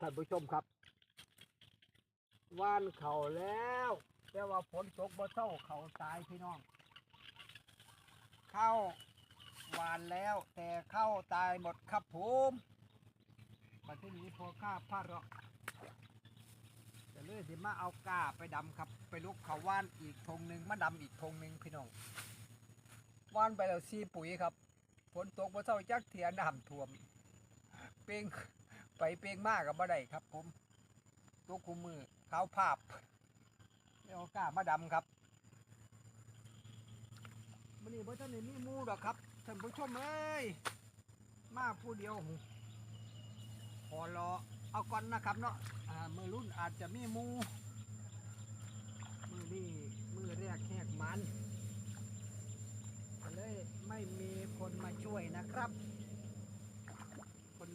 ท่านผู้ชมครับว่านเขาแล้ว แต่ว่าฝนตกบ่เท่าเขาตายพี่น้อง เข้าหวานแล้ว แต่เข้าตายหมดครับผมมาที่นี้พอข้าพลาดหรอกจะเลยสิมาเอาก้าไปดำครับ ไปลุกเขาว่านอีกทงหนึ่งมาดำอีกทงหนึ่งพี่น้องว่านไปแล้วซีปุ๋ยครับฝนตกบ่เท่าจักเทียน้ำท่วมเป้ง ไปเป้งมากกับบ่ได้ครับ ผม ตัวคุมมือขาวภาพไม่เอาก้ามาดำครับมันนี่พ่ท่านนี่มีมูดอกครับท่านผู้ชมเอ้ยมาผู้เดียวหพอรอเอาก่อนนะครับเนาะอ่ามือรุ่นอาจจะมีมูมือนี่มือแรกแหกมันเลยไม่มีคนมาช่วยนะครับ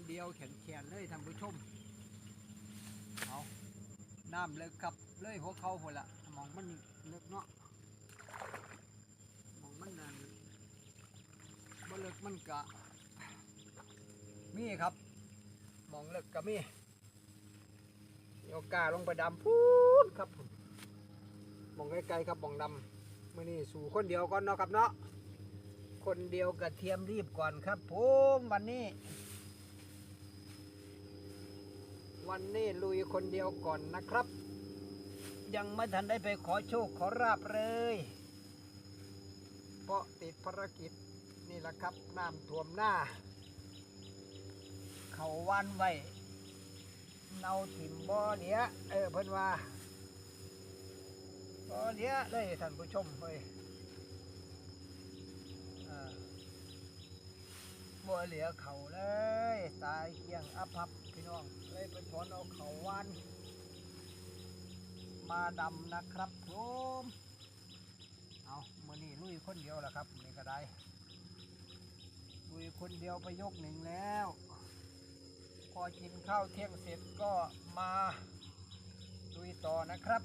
เดียวแขนแขนๆเลยท่านผู้ชมเอาน้ำเลิกครับเลยหัวเขาหมดละมองมันเลิกเนาะมองมันนั่นบ่เลิกมันกะมีครับ มองเลิกกะมีโยกาลงไปดำพูดครับมองไกลๆครับมองดำมื่อนี้สู่คนเดียวก่อนเนาะครับเนาะคนเดียวกระเทียมรีบก่อนครับผมวันนี้ วันนี้ลุยคนเดียวก่อนนะครับ ยังไม่ทันได้ไปขอโชคขอราบเลย เพราะติดภารกิจนี่แหละครับน้ำท่วมหน้า เขาวันไว้เนาถิ่มบ่อเดียเออเพิ่นว่าบ่อเดียเลยท่านผู้ชมเฮ้ยอ่าบ่เหลือเขาเลย ตายเกลี้ยงอภัพพี่ น้องเลยไปถอนเอาเขาวันมาดำนะครับผมเอาเมื่อนี้ลุยคนเดียวแหละครับนี่ก็ได้ลุยคนเดียวไปยกหนึ่งแล้ว พอกินข้าวเที่ยงเสร็จก็มาลุยต่อนะครับ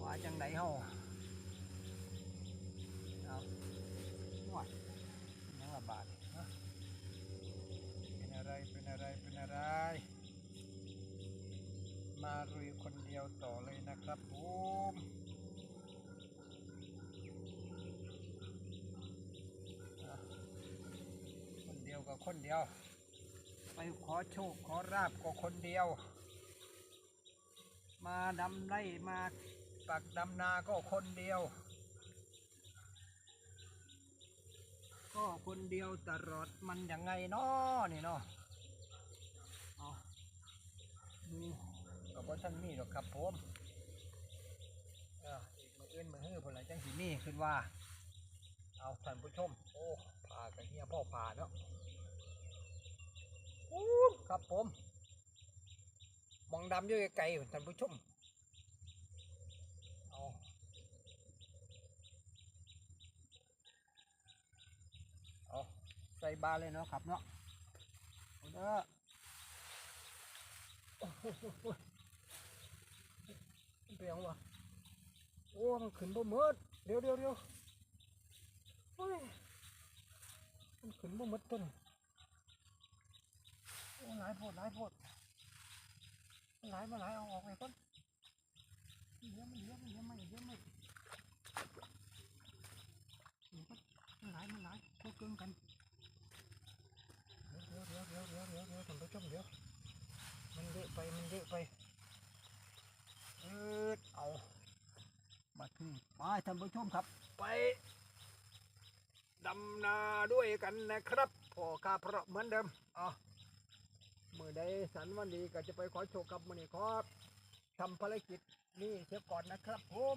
ว่าจังไหนเฮาเอาหวดเป็นยังละบาทฮะเป็นอะไรเป็นอะไรเป็นอะไร มาลุยคนเดียวต่อเลยนะครับผมอะ คนเดียว ไปขอโชคขอราบก็คนเดียว มาดำไร่มาปักดำนาก็คนเดียว ก็คนเดียวตลอดมันยังไงเนาะนี่เนาะเอาดูกับว่าท่านมีหรอกครับผมเอออีกมืออื่นมือฮื้อผลไรจังสีมีขึ้นว่า เอาท่านผู้ชม โอ้ผ่ากันเฮียพ่อผ่าเนาะ ครับผมมองดำอยู่ไกลๆท่านผู้ชมเอาเอาใส่บาเลยเนาะครับเนาะเด้อโอ้โหเปียงวะโอ้มันขึ้นบ่มิดเดี๋ยวเดี๋ยวเดี๋ยวเฮ้ยมันขึ้นบ่มิดต้น หลายโพดหลายโพดมันหลายมาหลายเอาออกไปก่อนมันเยอะมันเยอะมันเยอะไม่เยอะไม่มันหลายมันหลายโคตรเกินกันเดี๋ยวเดี๋ยวเดี๋ยวเดี๋ยวเดี๋ยวเดี๋ยวท่านผู้ชมเดี๋ยวมันเยอะไปมันเยอะไปเออเอามาที่ไปท่านผู้ชมครับ ไปดำนาด้วยกันนะครับพ่อข้าพราะเหมือนเดิมอะเมื่อใดสันวันดีก็จะไปขอโชคกับมันนี่ครับทำภารกิจนี่เสียก่อนนะครับผม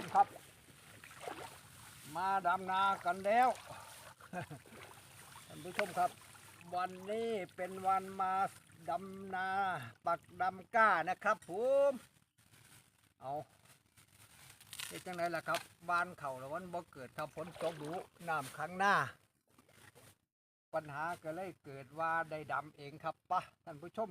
มครับ มาดำนากันแล้วท่านผู้ชมครับ วันนี้เป็นวันมาดำนาปักดำก้านะครับผมเอาเฮ็ดจังไดล่ะครับบ้านเขาแล้ววันบ่เกิดครับฝนตกดูน้ำข้างหน้า ปัญหาก็เลยเกิดว่าได้ดำเองครับปะท่านผู้ชม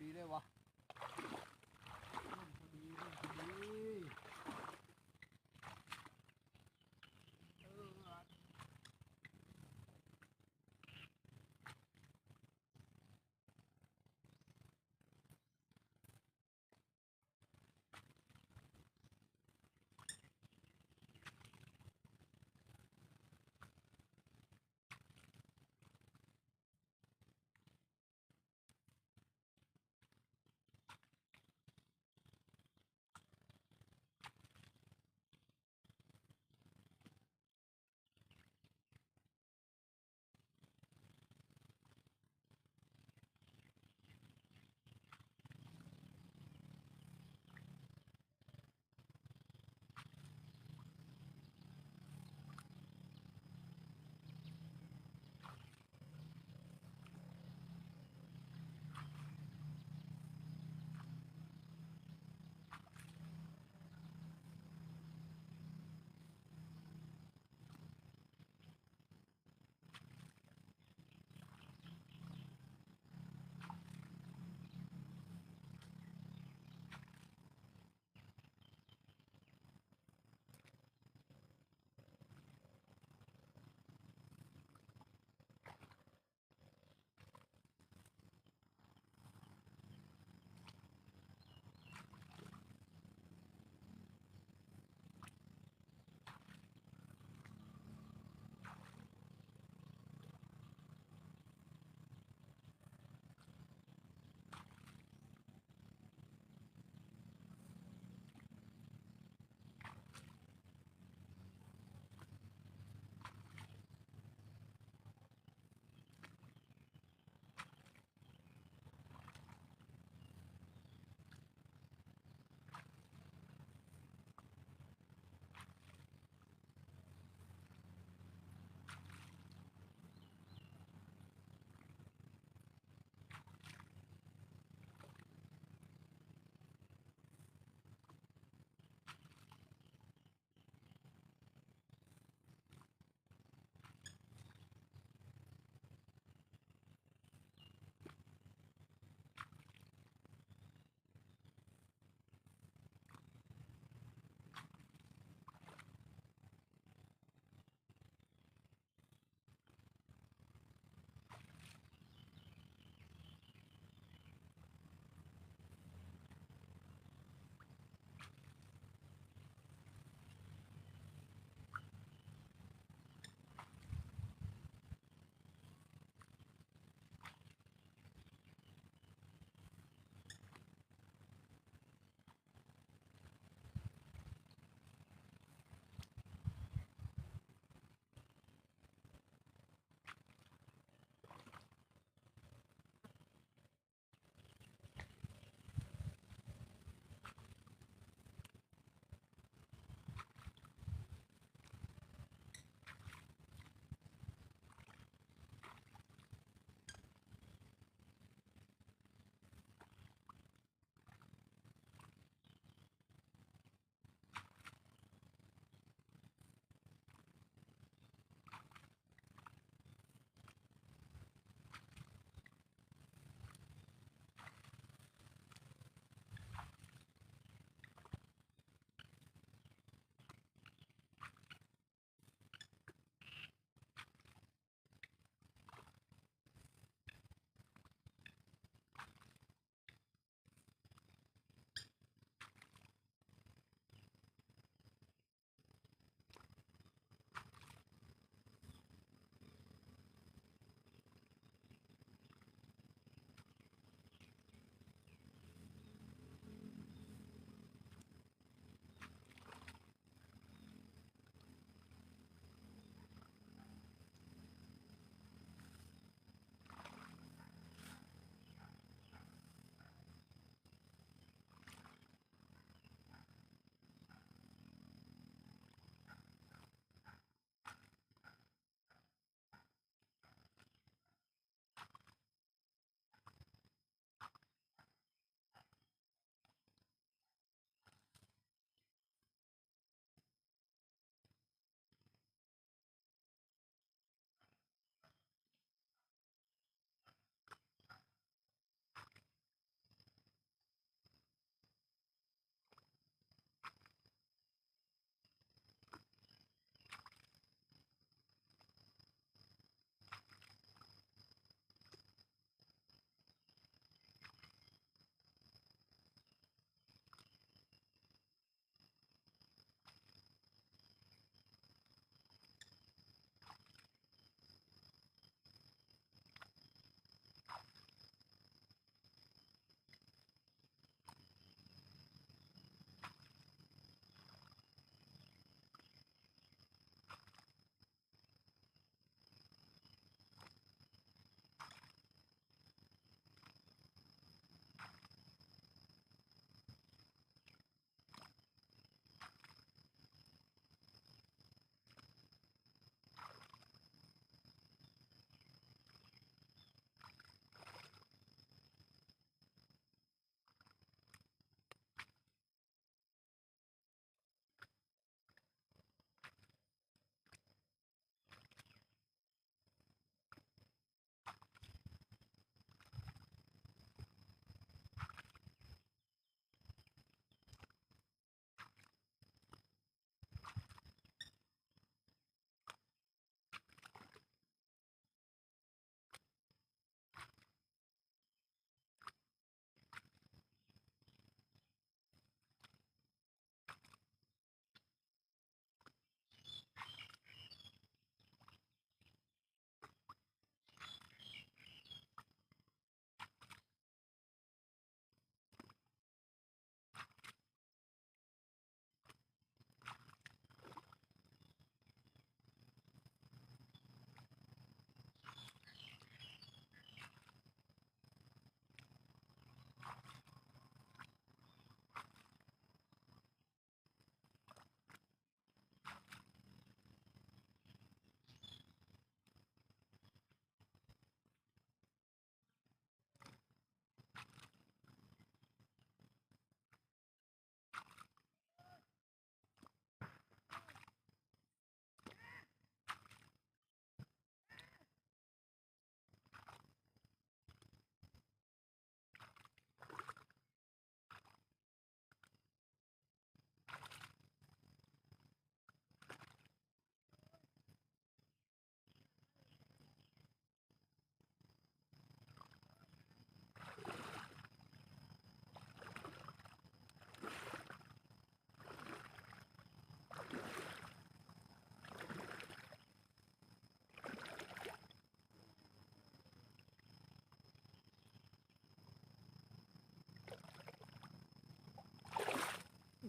อ้ผม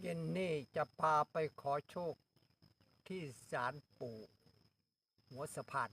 ย็นนี่จะพาไปขอโชคที่ศาลปู่หัวสะพาน